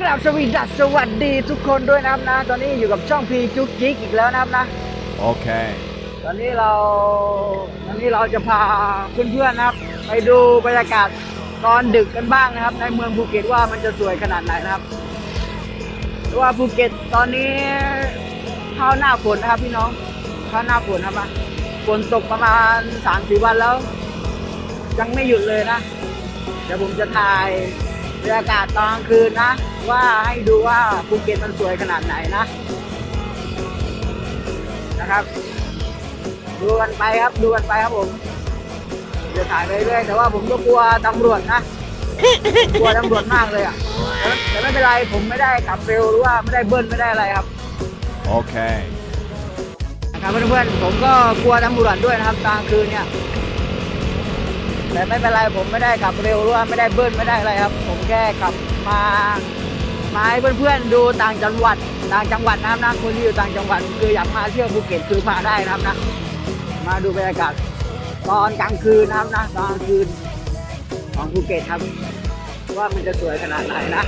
กราบสวีดัสสวัสดีทุกคนด้วยนะครับนะ ตอนนี้อยู่กับช่องพีจุกจิกอีกแล้วนะครับนะ Okay. ตอนนี้เราตอนนี้เราจะพาเพื่อนๆนะครับ ไปดูบรรยากาศตอนดึกกันบ้างนะครับ ในเมืองภูเก็ตว่ามันจะสวยขนาดไหนนะครับเพราะว่าภูเก็ตตอนนี้เข้าหน้าฝนนะครับพี่น้องเข้าหน้าฝนครับนะฝนตกประมาณสามสี่วันแล้ว ยังไม่หยุดเลยนะเดี๋ยวผมจะถ่ายบ รรยากาศตอนกลางคืนนะ ว่าให้ดูว่าภูเก็ตมันสวยขนาดไหนนะ นะครับ ดูกันไปครับดูกันไปครับผมจะถ่ายไปเรื่อยแต่ว่าผมก็กลัวตำรวจนะกลัวตำรวจมากเลยอะแต่แต่ไม่เป็นไรผมไม่ได้ขับเร็วหรือว่าไม่ได้เบิ้ลไม่ได้อะไรครับ Okay. นะครับเพื่อนๆผมก็กลัวตำรวจด้วยนะครับกลางคืนเนี่ย แต่ไม่เป็นไรผมไม่ได้ขับเร็วหรือว่าไม่ได้เบิ้ลไม่ได้อะไรครับ ผมแค่ขับมามาให้เพื่อนๆดูต่างจังหวัดต่างจังหวัดนะครับนะคนที่อยู่ต่างจังหวัดคืออยากมาเที่ยวภูเก็ตคือมาได้นะครับนะมาดูบรรยากาศตอนกลางคืนนะครับนะตอนกลางคืนของภูเก็ตครับ ว่ามันจะสวยขนาดไหนนะ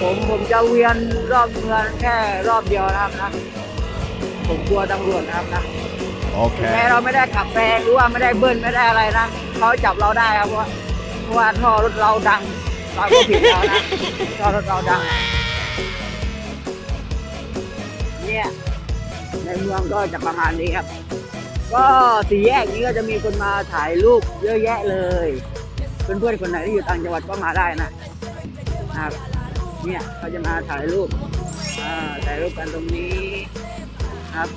ผมผมจะเวียนรอบเมืองแค่รอบเดียวนะครับนะผมกลัวตำรวจนะครับนะ ถึงแม้เราไม่ได้ขับแซงหรือว่าไม่ได้เบิ้ลไม่ได้อะไรนะเขาจับเราได้ครับเพราะว่าเพราะว่าท่อรถเราดังเราก็ผิดแล้วนะท่อรถเราดัง เนี่ยในเมืองก็จะประมาณนี้ครับ ก็สี่แยกนี้ก็จะมีคนมาถ่ายรูปเยอะแยะเลย เพื่อนๆคนไหนที่อยู่ต่างจังหวัดก็มาได้นะนะครับเนี่ยเขาจะมาถ่ายรูปอ่าถ่ายรูปกันตรงนี้ครับ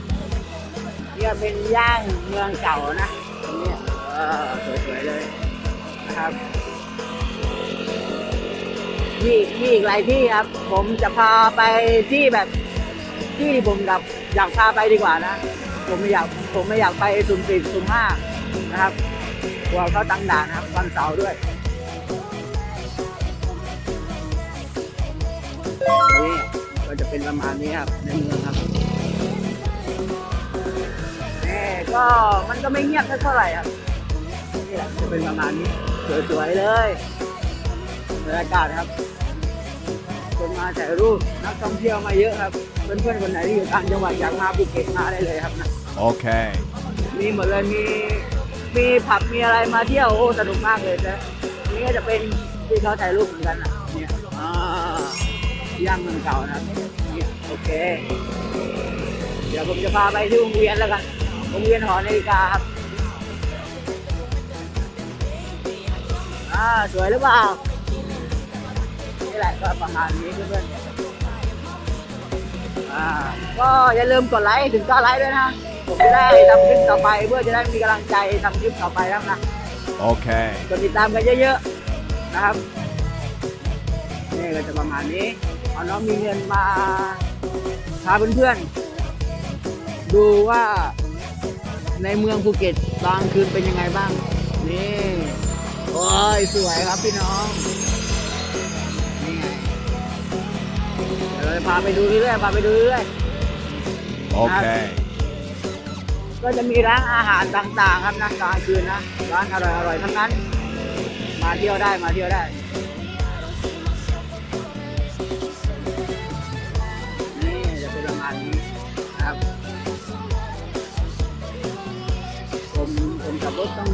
เนี่ยเป็นย่างเมืองเก่านะตรงนี้ยเออสวยๆเลยนะครับมีมีอีกหลายที่ครับ ผมจะพาไปที่แบบที่ผมกับอยากพาไปดีกว่านะ ผมไม่อยากผมไม่อยากไปสุ่มสี่สุ่มห้านะครับกลัวเขาตั้งด่านครับวันเสาร์ด้วยนี่ก็จะเป็นประมาณนี้ครับในเมืองครับ ก็มันก็ไม่เงียบสักเท่าไหร่ครับนี่แหละจะเป็นประมาณนี้สวยๆเลยบรรยากาศครับ คนมาถ่ายรูปนักท่องเที่ยวมาเยอะครับ เพื่อนๆคนไหนที่อยู่ต่างจังหวัดอยากมาภูเก็ตมาได้เลยครับนะ Okay. มีหมดเลยมีมีผับมีอะไรมาเที่ยวโอ้สนุกมากเลยนะนี่ก็จะเป็นที่เขาถ่ายรูปเหมือนกันนะเนี่ยอ่าย่างเมืองเก่านะเนี่ยโอเค เดี๋ยวผมจะพาไปที่วงเวียนแล้วกัน วงเวียนหอนาฬิกาครับอ่าสวยหรือเปล่านี่แหละก็ประมาณนี้เพื่อนๆอ่าก็อย่าลืมกดไลค์ถึง9ไลค์ด้วยนะ ผมจะได้ทำคลิปต่อไปเพื่อจะได้มีกำลังใจทำคลิปต่อไปแล้วนะ Okay. กดติดตามกันเยอะๆนะครับนี่ก็จะประมาณนี้เอาน้องมีเงินมาพาเพื่อนๆดูว่า ในเมืองภูเก็ตตอนกลางคืนเป็นยังไงบ้าง นี่ โอ้ย สวยครับพี่น้อง นี่ไงเดี๋ยวเราจะพาไปดูเรื่อยๆพาไปดูเรื่อยๆ Okay. ก็จะมีร้านอาหารต่างๆ ครับนะกลางคืนนะ ร้านอร่อยๆทั้งนั้น มาเที่ยวได้มาเที่ยวได้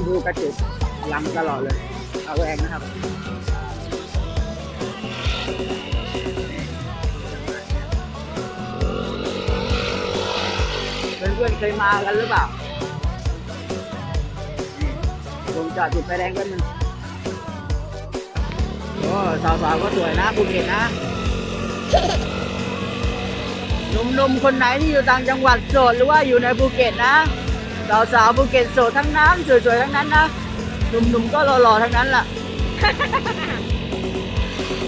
ขับรถต้องดูกระจกลังตลอดเลย เอาแวงนะครับเพื่อนๆเคยมากันหรือเปล่านี่ผมจอดติดไฟแดงกันมันโอ้สาวๆก็สวยนะภูเก็ตนะหนุ่มๆคนไหนที่อยู่ต่างจังหวัดโสดหรือว่าอยู่ในภูเก็ตนะ สาวๆภูเก็ตโสดทั้งนั้นสวยๆทั้งนั้นนะหนุ่มๆก็หล่อๆทั้งนั้นล่ะ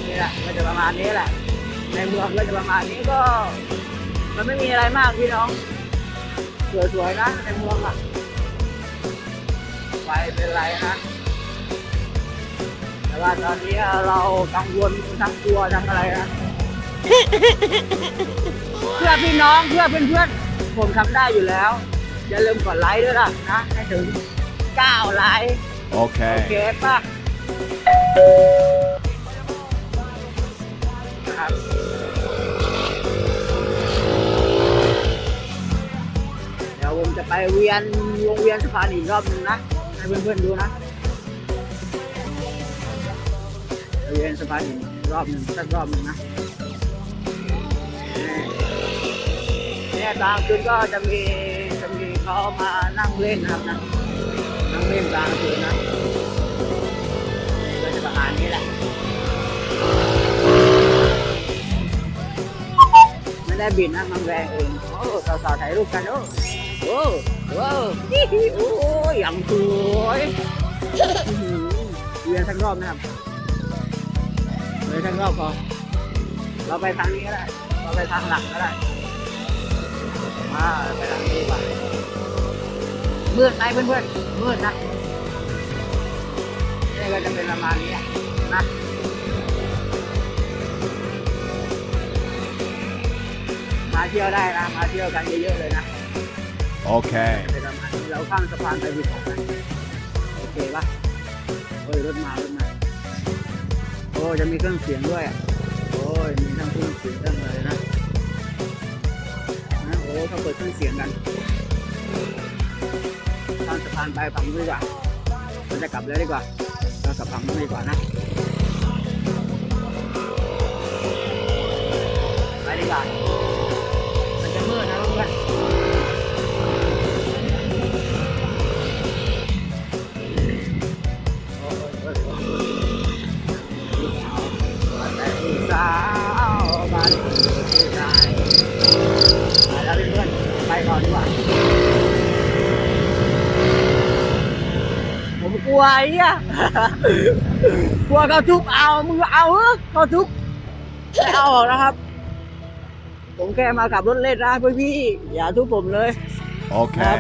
นี่แหละก็จะประมาณนี้แหละ ในเมืองก็จะประมาณนี้ก็ มันไม่มีอะไรมากพี่น้อง สวยๆนะในเมืองอะไปเป็นไรนะแต่ว่าตอนนี้เรากังวลทั้งกลัวทั้งอะไรนะเพื่อพี่น้องเพื่อเพื่อนๆผมทำได้อยู่แล้ว อย่าลืมกดไลค์ด้วยล่ะนะให้ถึง9ไลค์โอเค โอเคป่ะเดี๋ยวผมจะไปเวียนวงเวียนสะพานอีกรอบนึงนะ ให้เพื่อนๆดูนะเวียนสะพานอีกรอบหนึ่งสักรอบหนึ่งนะเนี่ยตามคืนก็จะมี เขามานั่งเล่นนะครับนะนั่งเล่นกลางคืนนะก็จะประมาณนี้แหละ ไม่ได้บินนะมันแรงเองโอ้สาวๆถ่ายรูปกันโอ้โอ้โอ้ฮิฮิโอ้ยอย่างสวยเวียนทั้งรอบนะครับเวียนทั้งรอบพอเราไปทางนี้ก็ได้ เราไปทางหลักก็ได้มาไปทางนี้ดีกว่า มืดไหมเพื่อนๆมืดนะนี่ก็จะเป็นประมาณนี้นะมาเที่ยวได้นะมาเที่ยวกันเยอะๆเลยนะ Okay. เป็นประมาณนี้เราข้ามสะพานไปบุกของกันโอเคปะโอ้ยรถมารถมาโอ้จะมีเครื่องเสียงด้วยอะโอ้ยมีทั้งเครื่องเสียงทั้งอะไรนะนะโอ้เขาเปิดเครื่องเสียงกัน ข้ามสะพานไปฝั่งนู้นดีกว่าเราจะกลับแล้วดีกว่าเรากลับฝั่งนู้นดีกว่านะไปดีกว่ามันจะมืดนะเพื่อนสาวบ้าน วไอ้เนี่ยกลัวเขาทุบเอามึงเอาเหรอเขาทุบไม่เอาหรอกนะครับ ผมแค่มาขับรถเล่นนะเพื่อนพี่อย่าทุบผมเลย Okay.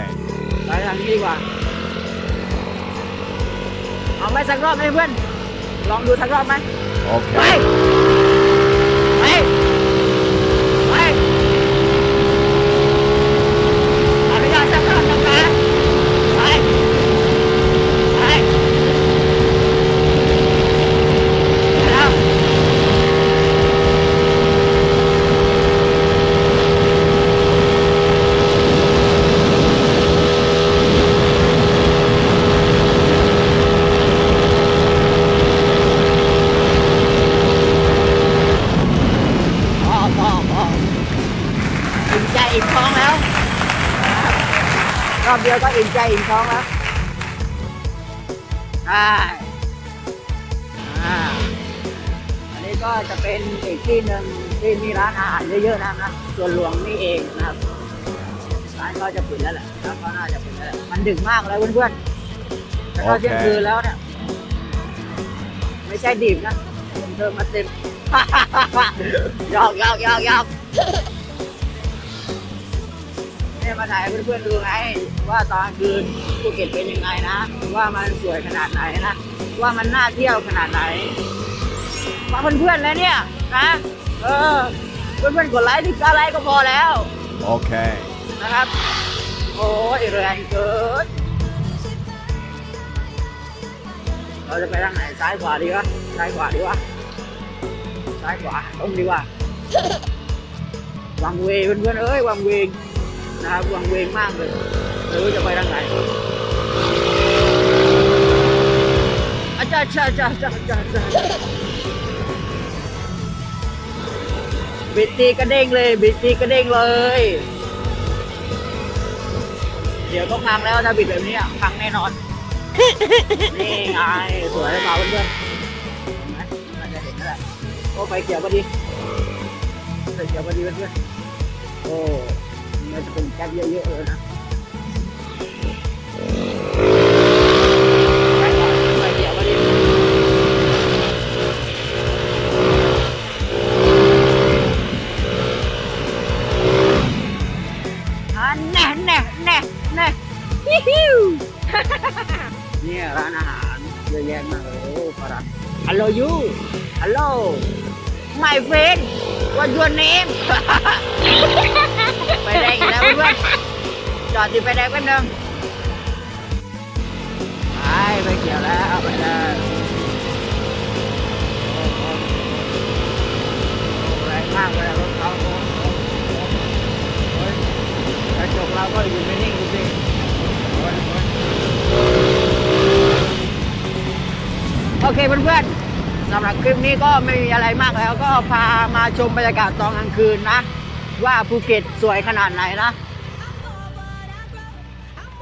ไปทางนี้ดีกว่า เอาไหมสักรอบไหมเพื่อน ลองดูสักรอบไหมไป Okay. อิ่มใจอิ่มท้องแล้วรอบเดียวก็อิ่มใจอิ่มท้องแล้วใช่อ่าอันนี้ก็จะเป็นอีกที่หนึ่งที่มีร้านอาหารเยอะๆนะครับส่วนหลวงนี่เองนะครับร้านก็จะปิดแล้วแหละแล้วก็น่าจะปิดแล้วแหละมันดึกมากเลยเพื่อนๆแล้วก็เที่ยงคืนแล้วเนี่ยไม่ใช่ดิบนะผมเธอมาเต็มหยอกหยอกหยอกหยอก เนี่ยมาถ่ายให้เพื่อนๆดูไงว่าตอนคืนภูเก็ตเป็นยังไงนะว่ามันสวยขนาดไหนนะว่ามันน่าเที่ยวขนาดไหนมาเพื่อนๆแล้วเนี่ยนะเออเพื่อนๆกดไลค์ที่กดไลค์ก็พอแล้ว Okay. นะครับ โอ้ยแรงเกินเราจะไปทางไหนซ้ายขวาดีวะซ้ายขวาดีวะซ้ายขวาตรงดีวะวังเวงเพื่อนๆเอ้ยวังเวง นะครับวังเวงมากเลยไม่รู้จะไปทางไหนอาจารย์จ้าจ้าจ้าจ้าจ้าบิดตีกระเด้งเลยบิดตีกระเด้งเลย เดี๋ยวก็พังแล้วถ้าบิดแบบนี้อะพังแน่นอน นี่ไงสวยหรือเปล่าเพื่อนๆเห็นไหมน่าจะเห็นนั่นแหละโอ้ไฟเขียวพอดีไฟเขียวพอดีเพื่อนๆโอ้ มันจะเป็นแก๊สเยอะๆเลยนะไฟก่อนไฟเขียวพอดีอันแน่แน่แน่แน่ฮิฮิวเนี่ยร้านอาหารเยอะแยะมากเลยโอ้ฝรั่ง Hello you Hello my friend what your name เพื่อนจอดติดไฟแดงแป๊บนึงไปไปเขียวแล้วไปแล้วแรงมากเลยรถเขากระจกเราก็อยู่ไม่นิ่งจริงโอเคเพื่อนๆสำหรับคลิปนี้ก็ไม่มีอะไรมากแล้วก็พามาชมบรรยากาศตอนกลางคืนนะ ว่าภูเก็ตสวยขนาดไหนนะ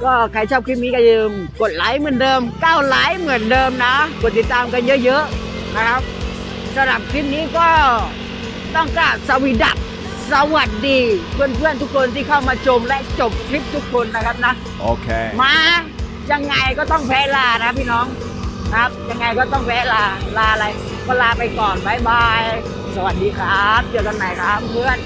ก็ใครชอบคลิปนี้ก็อย่าลืมกดไลค์เหมือนเดิมก้าวไลค์เหมือนเดิมนะ กดติดตามกันเยอะๆนะครับสำหรับคลิปนี้ก็ต้องกราบสวีดับสวัสดี เพื่อนๆทุกคนที่เข้ามาชมและจบคลิปทุกคนนะครับนะ Okay. มายังไงก็ต้องแพ้ลานะพี่น้องนะครับ ยังไงก็ต้องแพ้ลาลาอะไรก็ลาไปก่อนบายบาย สวัสดีครับ เจอกันใหม่ครับเพื่อน